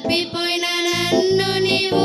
తప్పిపోయిన నన్ను నీవు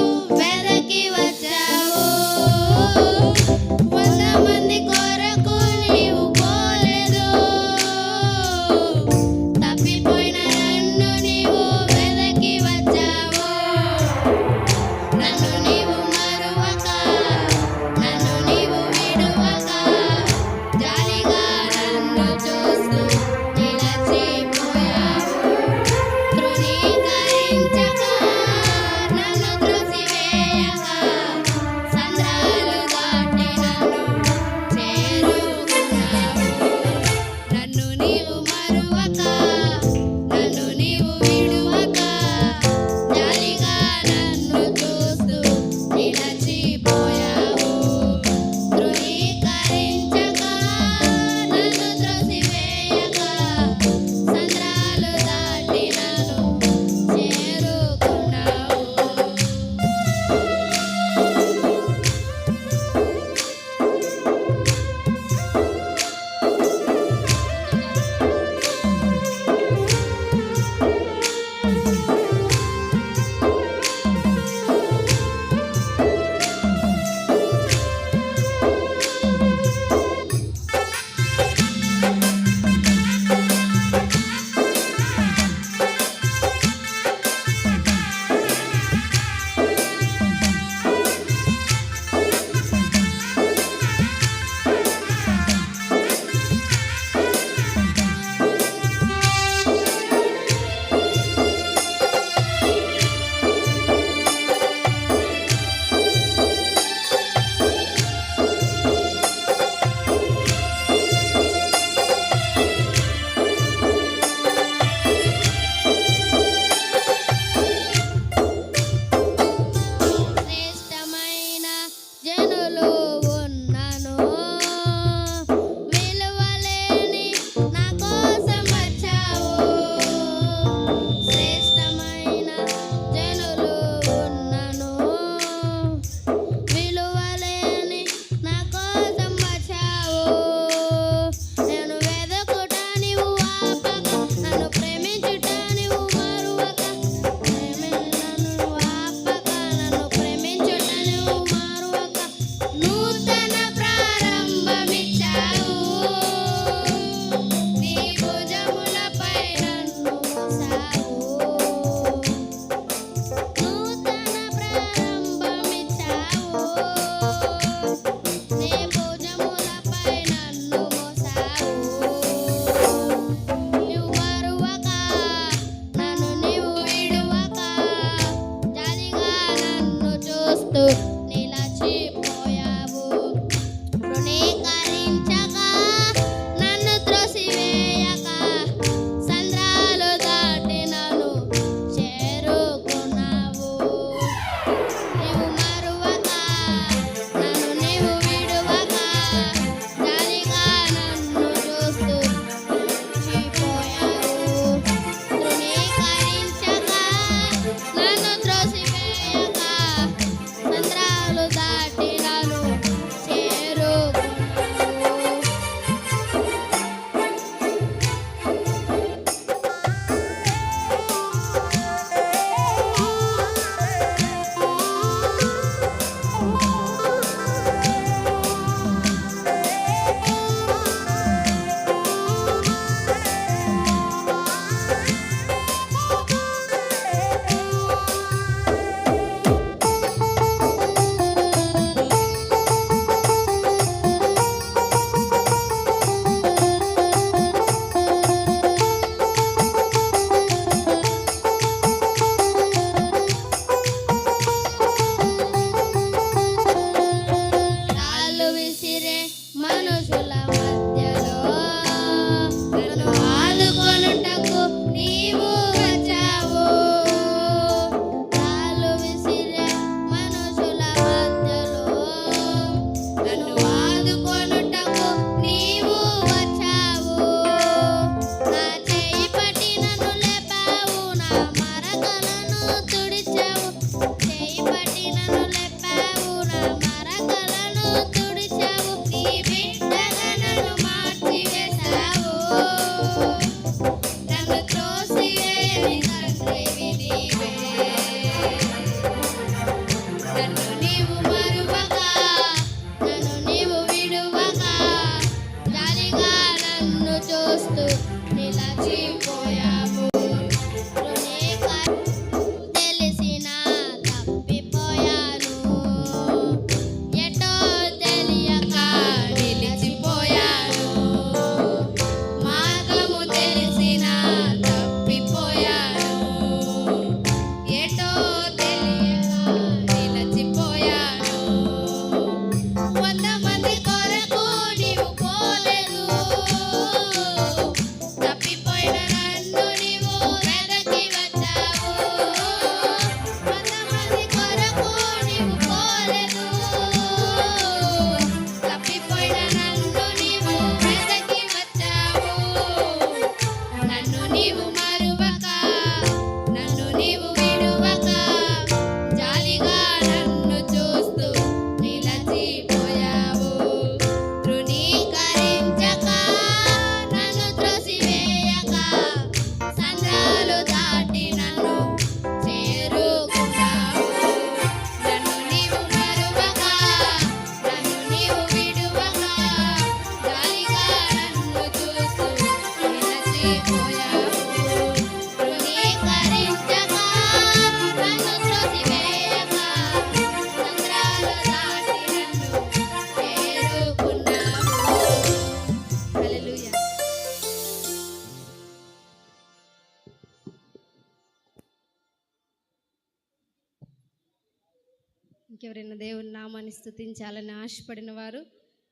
ఇంకెవరైనా దేవుని నామాన్ని స్థుతించాలని ఆశపడిన వారు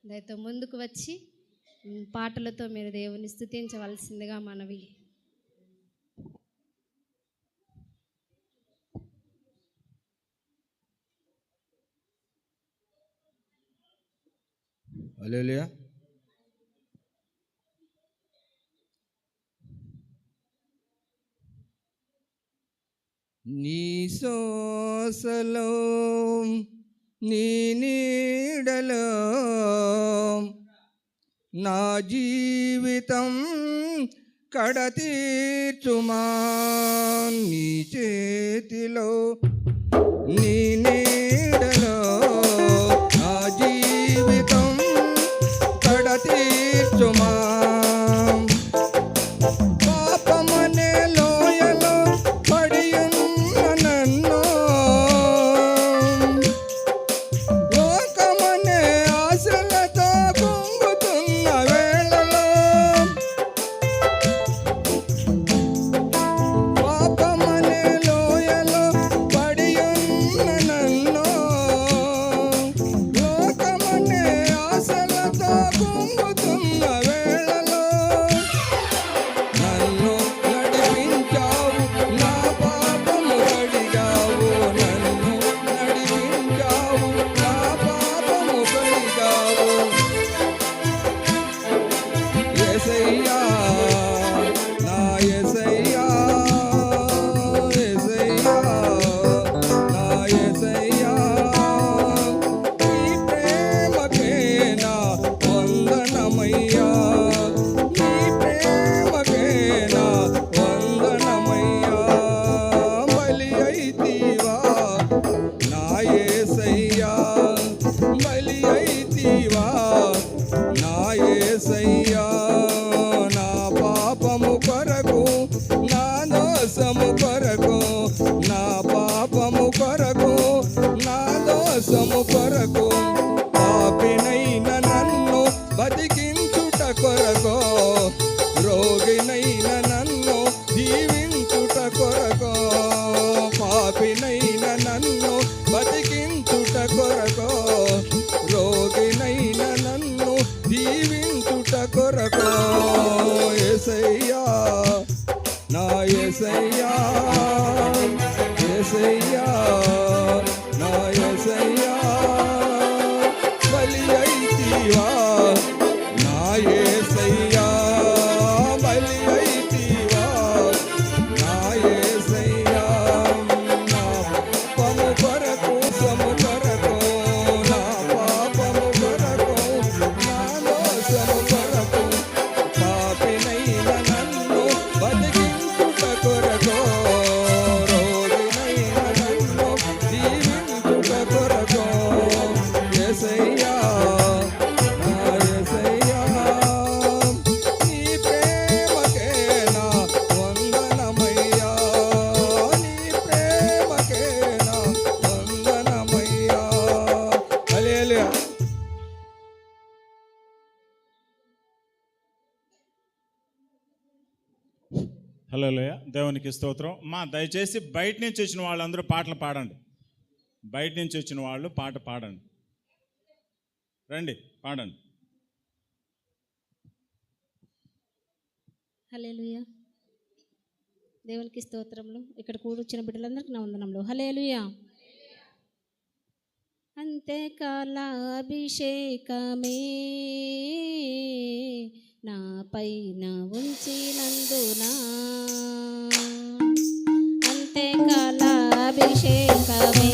దయతో ముందుకు వచ్చి పాటలతో మీరు దేవుని స్థుతించవలసిందిగా మనవి. అలేలియా నీ సోసలో నీ నీడలో నా జీవితం కడతీర్చుమా నీ చేతిలో నీ హలో దేవునికి స్తోత్రం. మా దయచేసి బయట నుంచి వచ్చిన వాళ్ళందరూ పాటలు పాడండి. బయట నుంచి వచ్చిన వాళ్ళు పాట పాడండి. రండి పాడండి. హలేలుయ దేవునికి స్తోత్రములు. ఇక్కడ కూడొచ్చిన బిడ్డలందరికీ నా వందనములు. హలేలుయ అంతేకాల అభిషేకమే. నా పైన ఉంచినందున? అంతేకాల అభిషేకమే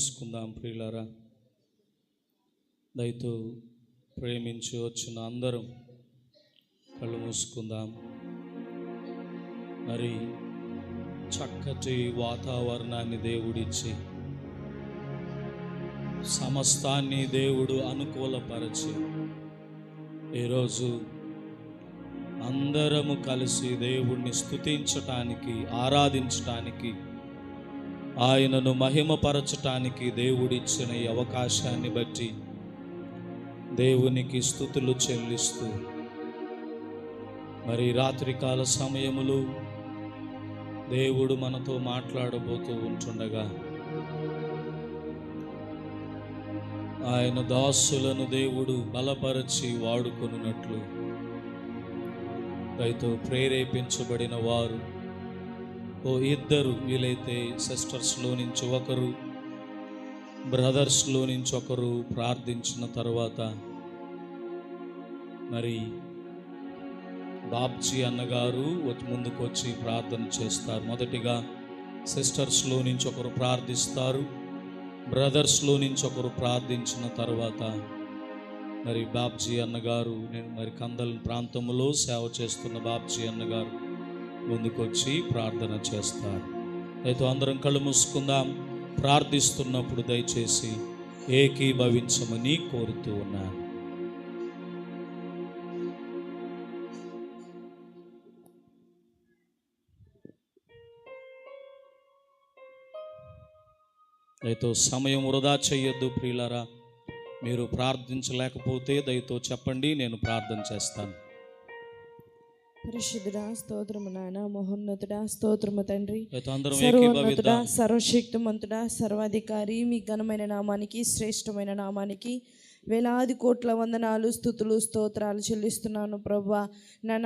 మూసుకుందాం ప్రియులారా. దయతో ప్రేమించి వచ్చిన అందరం కళ్ళు మూసుకుందాం. మరి చక్కటి వాతావరణాన్ని దేవుడిచ్చి సమస్తాన్ని దేవుడు అనుకూలపరచి ఈరోజు అందరము కలిసి దేవుణ్ణి స్థుతించటానికి ఆరాధించటానికి ఆయనను మహిమపరచటానికి దేవుడిచ్చిన ఈ అవకాశాన్ని బట్టి దేవునికి స్థుతులు చెల్లిస్తూ మరి రాత్రికాల సమయములు దేవుడు మనతో మాట్లాడబోతూ ఉంటుండగా ఆయన దాసులను దేవుడు బలపరచి వాడుకొనున్నట్లు దయతో ప్రేరేపించబడిన వారు ఓ ఇద్దరు వీలైతే సిస్టర్స్లో నుంచి ఒకరు బ్రదర్స్లో నుంచి ఒకరు ప్రార్థించిన తర్వాత మరి బాబ్జీ అన్నగారు ముందుకు వచ్చి ప్రార్థన చేస్తారు. మొదటిగా సిస్టర్స్లో నుంచి ఒకరు ప్రార్థిస్తారు బ్రదర్స్లో నుంచి ఒకరు ప్రార్థించిన తర్వాత మరి బాబ్జీ అన్నగారు నేను మరి కందల్ ప్రాంతంలో సేవ చేస్తున్న బాబ్జీ అన్నగారు ముందుకొచ్చి ప్రార్థన చేస్తారు. అయితే అందరం కళ్ళు మూసుకుందాం. ప్రార్థిస్తున్నప్పుడు దయచేసి ఏకీభవించమని కోరుతూ ఉన్నాను. దయతో సమయం వృధా చేయొద్దు ప్రియులారా. మీరు ప్రార్థించలేకపోతే దయతో చెప్పండి నేను ప్రార్థన చేస్తాను. పరిశుద్ధుడా స్తోత్రము నాయన మహోన్నతుడా స్తోత్రము తండ్రి. సర్వోన్నతుడా సర్వశక్తిమంతుడా సర్వాధికారి మీ ఘనమైన నామానికి శ్రేష్టమైన నామానికి వేలాది కోట్ల వందనాలు స్థుతులు స్తోత్రాలు చెల్లిస్తున్నాను ప్రభా. నన్ను